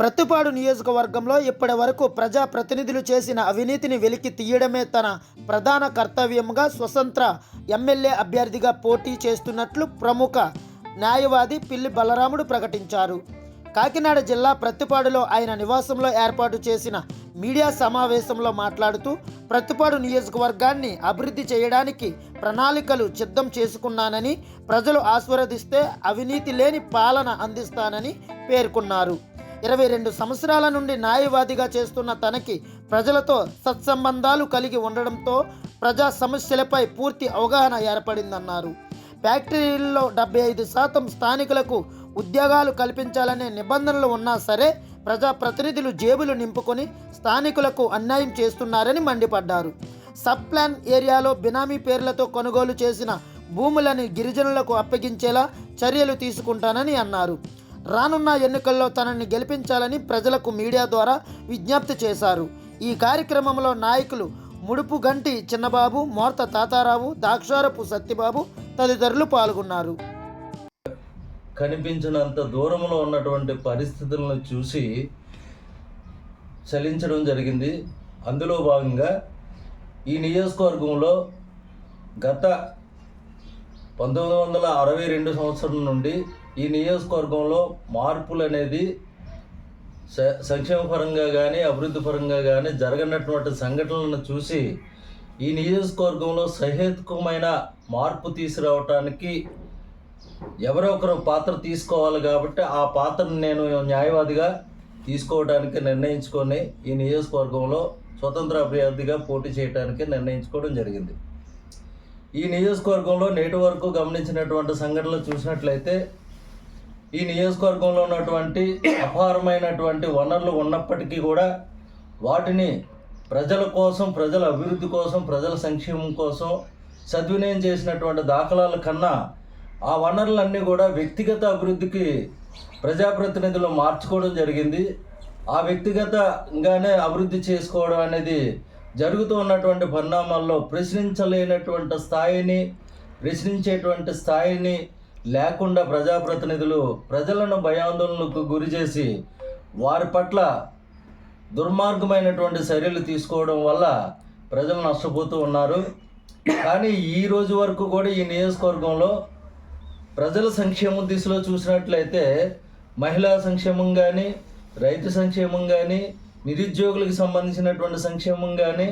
ప్రత్తిపాడు నియోజకవర్గంలో ఇప్పటి వరకు ప్రజా ప్రతినిధులు చేసిన అవినీతిని వెలికి తీయడమే తన ప్రధాన కర్తవ్యంగా స్వతంత్ర ఎమ్మెల్యే అభ్యర్థిగా పోటీ చేస్తున్నట్లు ప్రముఖ న్యాయవాది పిల్లి బలరాముడు ప్రకటించారు. కాకినాడ జిల్లా ప్రత్తిపాడులో ఆయన నివాసంలో ఏర్పాటు చేసిన మీడియా సమావేశంలో మాట్లాడుతూ ప్రత్తిపాడు నియోజకవర్గాన్ని అభివృద్ధి చేయడానికి ప్రణాళికలు సిద్ధం చేసుకున్నానని ప్రజలు ఆస్వాదిస్తే అవినీతి లేని పాలన అందిస్తానని పేర్కొన్నారు. ఇరవై రెండు సంవత్సరాల నుండి న్యాయవాదిగా చేస్తున్న తనకి ప్రజలతో సత్సంబంధాలు కలిగి ఉండడంతో ప్రజా సమస్యలపై పూర్తి అవగాహన ఏర్పడిందన్నారు. ఫ్యాక్టరీల్లో డెబ్బై ఐదు శాతం స్థానికులకు ఉద్యోగాలు కల్పించాలనే నిబంధనలు ఉన్నా సరే ప్రజాప్రతినిధులు జేబులు నింపుకొని స్థానికులకు అన్యాయం చేస్తున్నారని మండిపడ్డారు. సబ్ ప్లాన్ ఏరియాలో బినామీ పేర్లతో కొనుగోలు చేసిన భూములను గిరిజనులకు అప్పగించేలా చర్యలు తీసుకుంటానని అన్నారు. రానున్న ఎన్నికల్లో తనని గెలిపించాలని ప్రజలకు మీడియా ద్వారా విజ్ఞప్తి చేశారు. ఈ కార్యక్రమంలో నాయకులు ముడుపు గంటి చిన్నబాబు మోర్త తాతారావు దాక్షారపు సత్యబాబు తదితరులు పాల్గొన్నారు. కనిపించినంత దూరంలో ఉన్నటువంటి పరిస్థితులను చూసి చలించడం జరిగింది. అందులో భాగంగా ఈ నియోజకవర్గంలో గత పంతొమ్మిది వందల అరవై రెండు సంవత్సరం నుండి ఈ నియోజకవర్గంలో మార్పులు అనేది స- సంక్షేమ పరంగా కానీ అభివృద్ధి పరంగా కానీ జరగనటువంటి సంఘటనలను చూసి ఈ నియోజకవర్గంలో సహేతుకమైన మార్పు తీసుకురావటానికి ఎవరో ఒకరు పాత్ర తీసుకోవాలి కాబట్టి ఆ పాత్రను నేను న్యాయవాదిగా తీసుకోవడానికి నిర్ణయించుకొని ఈ నియోజకవర్గంలో స్వతంత్ర అభ్యర్థిగా పోటీ చేయడానికి నిర్ణయించుకోవడం జరిగింది. ఈ నియోజకవర్గంలో నేటి వరకు గమనించినటువంటి సంఘటనలు చూసినట్లయితే ఈ నియోజకవర్గంలో ఉన్నటువంటి అపారమైనటువంటి వనరులు ఉన్నప్పటికీ కూడా వాటిని ప్రజల కోసం ప్రజల అభివృద్ధి కోసం ప్రజల సంక్షేమం కోసం సద్వినియోగం చేసినటువంటి దాఖలాల కన్నా ఆ వనరులన్నీ కూడా వ్యక్తిగత అభివృద్ధికి ప్రజాప్రతినిధులు మార్చుకోవడం జరిగింది. ఆ వ్యక్తిగతంగానే అభివృద్ధి చేసుకోవడం అనేది జరుగుతూ ఉన్నటువంటి పరిణామాల్లో ప్రశ్నించలేనటువంటి స్థాయిని ప్రశ్నించేటువంటి స్థాయిని లేకుండా ప్రజాప్రతినిధులు ప్రజలను భయాందోళనలకు గురి చేసి వారి పట్ల దుర్మార్గమైనటువంటి చర్యలు తీసుకోవడం వల్ల ప్రజలు నష్టపోతూ ఉన్నారు. కానీ ఈ రోజు వరకు కూడా ఈ నియోజకవర్గంలో ప్రజల సంక్షేమం దిశలో చూసినట్లయితే మహిళా సంక్షేమం కానీ రైతు సంక్షేమం కానీ నిరుద్యోగులకు సంబంధించినటువంటి సంక్షేమం కానీ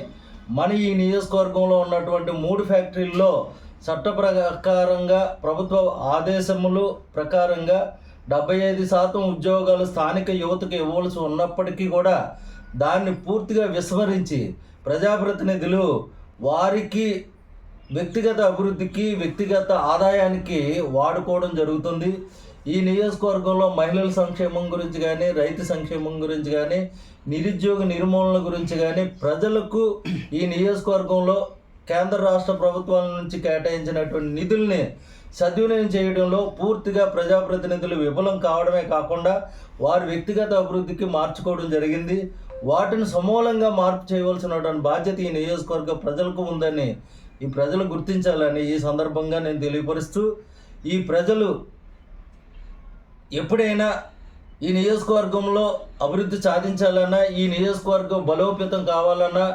మన ఈ నియోజకవర్గంలో ఉన్నటువంటి మూడు ఫ్యాక్టరీల్లో చట్ట ప్రకారంగా ప్రభుత్వ ఆదేశములు ప్రకారంగా డెబ్బై ఐదు శాతం ఉద్యోగాలు స్థానిక యువతకు ఇవ్వాల్సి ఉన్నప్పటికీ కూడా దాన్ని పూర్తిగా విస్మరించి ప్రజాప్రతినిధులు వారికి వ్యక్తిగత అభివృద్ధికి వ్యక్తిగత ఆదాయానికి వాడుకోవడం జరుగుతుంది. ఈ నియోజకవర్గంలో మహిళల సంక్షేమం గురించి కానీ రైతు సంక్షేమం గురించి కానీ నిరుద్యోగ నిర్మూలన గురించి కానీ ప్రజలకు ఈ నియోజకవర్గంలో కేంద్ర రాష్ట్ర ప్రభుత్వాల నుంచి కేటాయించినటువంటి నిధుల్ని సద్వినియోగం చేయడంలో పూర్తిగా ప్రజాప్రతినిధులు విఫలం కావడమే కాకుండా వారి వ్యక్తిగత అభివృద్ధికి మార్చుకోవడం జరిగింది. వాటిని సమూలంగా మార్పు చేయవలసినటువంటి బాధ్యత ఈ నియోజకవర్గ ప్రజలకు ఉందని ఈ ప్రజలు గుర్తించాలని ఈ సందర్భంగా నేను తెలియపరుస్తూ ఈ ప్రజలు ఎప్పుడైనా ఈ నియోజకవర్గంలో అభివృద్ధి సాధించాలన్నా ఈ నియోజకవర్గం బలోపేతం కావాలన్నా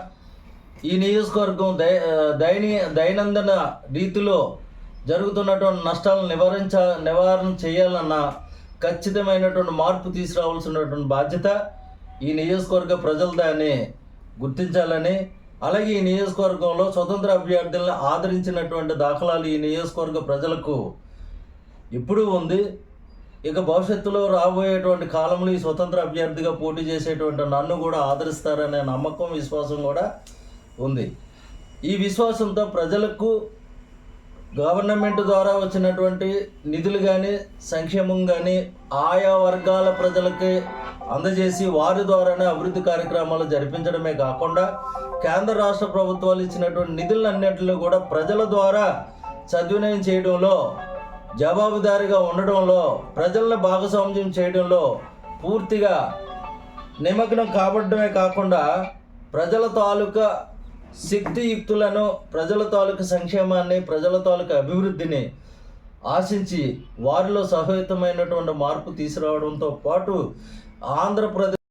ఈ నియోజకవర్గం దై దైని దైనందిన రీతిలో జరుగుతున్నటువంటి నష్టాలను నివారించ నివారణ చేయాలన్న ఖచ్చితమైనటువంటి మార్పు తీసుకురావాల్సినటువంటి బాధ్యత ఈ నియోజకవర్గ ప్రజలు దాన్ని గుర్తించాలని అలాగే ఈ నియోజకవర్గంలో స్వతంత్ర అభ్యర్థులను ఆదరించినటువంటి దాఖలాలు ఈ నియోజకవర్గ ప్రజలకు ఇప్పుడు ఉంది. ఇక భవిష్యత్తులో రాబోయేటువంటి కాలంలో ఈ స్వతంత్ర అభ్యర్థిగా పోటీ చేసేటువంటి నన్ను కూడా ఆదరిస్తారనే నమ్మకం విశ్వాసం కూడా ఉంది. ఈ విశ్వాసంతో ప్రజలకు గవర్నమెంట్ ద్వారా వచ్చినటువంటి నిధులు కానీ సంక్షేమం కానీ ఆయా వర్గాల ప్రజలకి అందజేసి వారి ద్వారానే అభివృద్ధి కార్యక్రమాలు జరిపించడమే కాకుండా కేంద్ర రాష్ట్ర ప్రభుత్వాలు ఇచ్చినటువంటి నిధులన్నింటిలో కూడా ప్రజల ద్వారా సద్వినయం చేయడంలో జవాబుదారీగా ఉండడంలో ప్రజలను భాగస్వామ్యం చేయడంలో పూర్తిగా నిమగ్నం కాబట్టమే కాకుండా ప్రజల తాలూకా శక్తియుక్తులను ప్రజల తాలూకు సంక్షేమాన్ని ప్రజల తాలూకా అభివృద్ధిని ఆశించి వారిలో సహేతమైనటువంటి మార్పు తీసుకురావడంతో పాటు ఆంధ్రప్రదేశ్